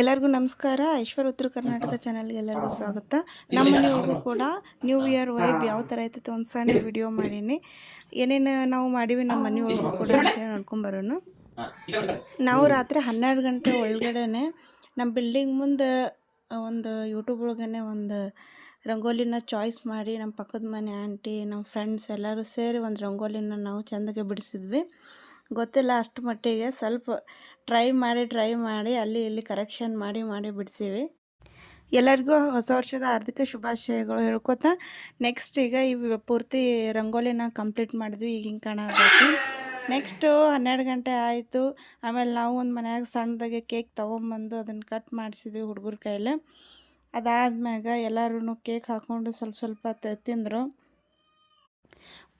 ಎಲ್ಲರಿಗೂ ನಮಸ್ಕಾರ. ಐಶ್ವರ್ ಉತ್ತರ ಕರ್ನಾಟಕ ಚಾನಲ್ಗೆ ಎಲ್ಲರಿಗೂ ಸ್ವಾಗತ. ನಮ್ಮ ಮನೆಯವರು ಕೂಡ ನ್ಯೂ ಇಯರ್ ವೈಬ್ ಯಾವ ಥರ ಐತೈತೆ ಒಂದು ಸಣ್ಣ ವಿಡಿಯೋ ಮಾಡೀನಿ. ಏನೇನು ನಾವು ಮಾಡೀವಿ ನಮ್ಮ ಮನೆಯೊಳಗೂ ಕೂಡ ಅಂತೇಳಿ ನೋಡ್ಕೊಂಬರೋನು. ನಾವು ರಾತ್ರಿ ಹನ್ನೆರಡು ಗಂಟೆ ಒಳಗಡೆ ನಮ್ಮ ಬಿಲ್ಡಿಂಗ್ ಮುಂದೆ ಒಂದು ಯೂಟ್ಯೂಬ್ ಒಳಗನೆ ಒಂದು ರಂಗೋಲಿನ ಚಾಯ್ಸ್ ಮಾಡಿ ನಮ್ಮ ಪಕ್ಕದ ಮನೆ ಆಂಟಿ ನಮ್ಮ ಫ್ರೆಂಡ್ಸ್ ಎಲ್ಲರೂ ಸೇರಿ ಒಂದು ರಂಗೋಲಿನ ನಾವು ಚೆಂದಗೆ ಬಿಡಿಸಿದ್ವಿ. ಗೊತ್ತಿಲ್ಲ ಅಷ್ಟು ಮಟ್ಟಿಗೆ. ಸ್ವಲ್ಪ ಟ್ರೈ ಮಾಡಿ ಟ್ರೈ ಮಾಡಿ, ಅಲ್ಲಿ ಇಲ್ಲಿ ಕರೆಕ್ಷನ್ ಮಾಡಿ ಮಾಡಿ ಬಿಡಿಸಿವಿ. ಎಲ್ಲರಿಗೂ ಹೊಸ ವರ್ಷದ ಹಾರ್ದಿಕ ಶುಭಾಶಯಗಳು ಹೇಳ್ಕೊತಾ ನೆಕ್ಸ್ಟ್ ಈಗ ಈ ಪೂರ್ತಿ ರಂಗೋಲಿನ ಕಂಪ್ಲೀಟ್ ಮಾಡಿದ್ವಿ, ಈಗ ಹಿಂಗೆ ನೆಕ್ಸ್ಟು ಹನ್ನೆರಡು ಗಂಟೆ ಆಯಿತು. ಆಮೇಲೆ ನಾವು ಒಂದು ಮನ್ಯಾಗ ಸಣ್ಣದಾಗೆ ಕೇಕ್ ತೊಗೊಂಬಂದು ಅದನ್ನು ಕಟ್ ಮಾಡಿಸಿದ್ವಿ ಹುಡುಗರ ಕೈಲೇ. ಅದಾದ್ಮ್ಯಾಗ ಎಲ್ಲರೂ ಕೇಕ್ ಹಾಕ್ಕೊಂಡು ಸ್ವಲ್ಪ ಸ್ವಲ್ಪ ತಿಂದರು.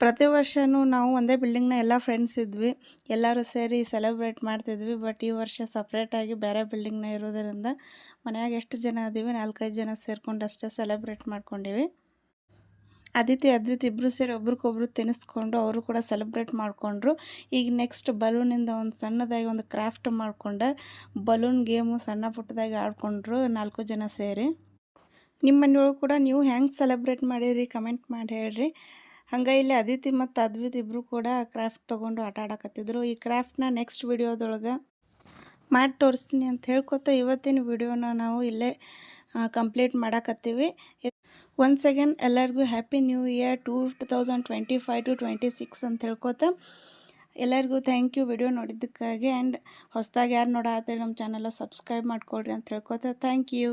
ಪ್ರತಿ ವರ್ಷವೂ ನಾವು ಒಂದೇ ಬಿಲ್ಡಿಂಗ್ನ ಎಲ್ಲ ಫ್ರೆಂಡ್ಸ್ ಇದ್ವಿ. ಎಲ್ಲರೂ ಸೇರಿ ಸೆಲೆಬ್ರೇಟ್ ಮಾಡ್ತಿದ್ವಿ. ಬಟ್ ಈ ವರ್ಷ ಸಪ್ರೇಟಾಗಿ ಬೇರೆ ಬಿಲ್ಡಿಂಗ್ನ ಇರೋದರಿಂದ ಮನೆಯಾಗ ಎಷ್ಟು ಜನ ಇದ್ದೀವಿ ನಾಲ್ಕೈದು ಜನ ಸೇರ್ಕೊಂಡು ಅಷ್ಟೇ ಸೆಲೆಬ್ರೇಟ್ ಮಾಡ್ಕೊಂಡಿವಿ. ಅದಿತಿ, ಅದ್ವಿತ್ ಇಬ್ಬರು ಸೇರಿ ಒಬ್ರಿಗೊಬ್ರು ತಿನ್ನಿಸ್ಕೊಂಡು ಅವರು ಕೂಡ ಸೆಲೆಬ್ರೇಟ್ ಮಾಡಿಕೊಂಡ್ರು. ಈಗ ನೆಕ್ಸ್ಟ್ ಬಲೂನಿಂದ ಒಂದು ಸಣ್ಣದಾಗಿ ಒಂದು ಕ್ರಾಫ್ಟ್ ಮಾಡಿಕೊಂಡೆ ಬಲೂನ್ ಗೇಮು ಸಣ್ಣ ಪುಟ್ಟದಾಗಿ ಆಡ್ಕೊಂಡ್ರು ನಾಲ್ಕು ಜನ ಸೇರಿ. ನಿಮ್ಮ ಮನೆಯೊಳಗೆ ಕೂಡ ನೀವು ಹೆಂಗೆ ಸೆಲೆಬ್ರೇಟ್ ಮಾಡಿರಿ? ಕಮೆಂಟ್ ಮಾಡಿ ಹೇಳ್ರಿ. ಹಂಗೆ ಇಲ್ಲಿ ಅದಿತಿ ಮತ್ತು ಅದ್ವಿತ್ ಇಬ್ಬರು ಕೂಡ ಕ್ರಾಫ್ಟ್ ತೊಗೊಂಡು ಆಟ ಆಡಕತ್ತಿದ್ರು. ಈ ಕ್ರಾಫ್ಟ್ನ ನೆಕ್ಸ್ಟ್ ವಿಡಿಯೋದೊಳಗೆ ಮಾಡಿ ತೋರಿಸ್ತೀನಿ ಅಂತ ಹೇಳ್ಕೊತ ಇವತ್ತಿನ ವಿಡಿಯೋನ ನಾವು ಇಲ್ಲೇ ಕಂಪ್ಲೀಟ್ ಮಾಡಕತ್ತೀವಿ. ಒನ್ಸ್ ಅಗೇನ್ ಎಲ್ಲರಿಗೂ happy new year two to thousand twenty five to twenty six ಅಂತ ಹೇಳ್ಕೊತ ಎಲ್ಲರಿಗೂ ಥ್ಯಾಂಕ್ ಯು ವಿಡಿಯೋ ನೋಡಿದ್ದಕ್ಕಾಗಿ. ಆ್ಯಂಡ್ ಹೊಸದಾಗಿ ಯಾರು ನೋಡಾತ್ರಿ ನಮ್ಮ ಚಾನೆಲ್ಲ ಸಬ್ಸ್ಕ್ರೈಬ್ ಮಾಡ್ಕೊಳ್ರಿ ಅಂತ ಹೇಳ್ಕೊತ ಥ್ಯಾಂಕ್ ಯು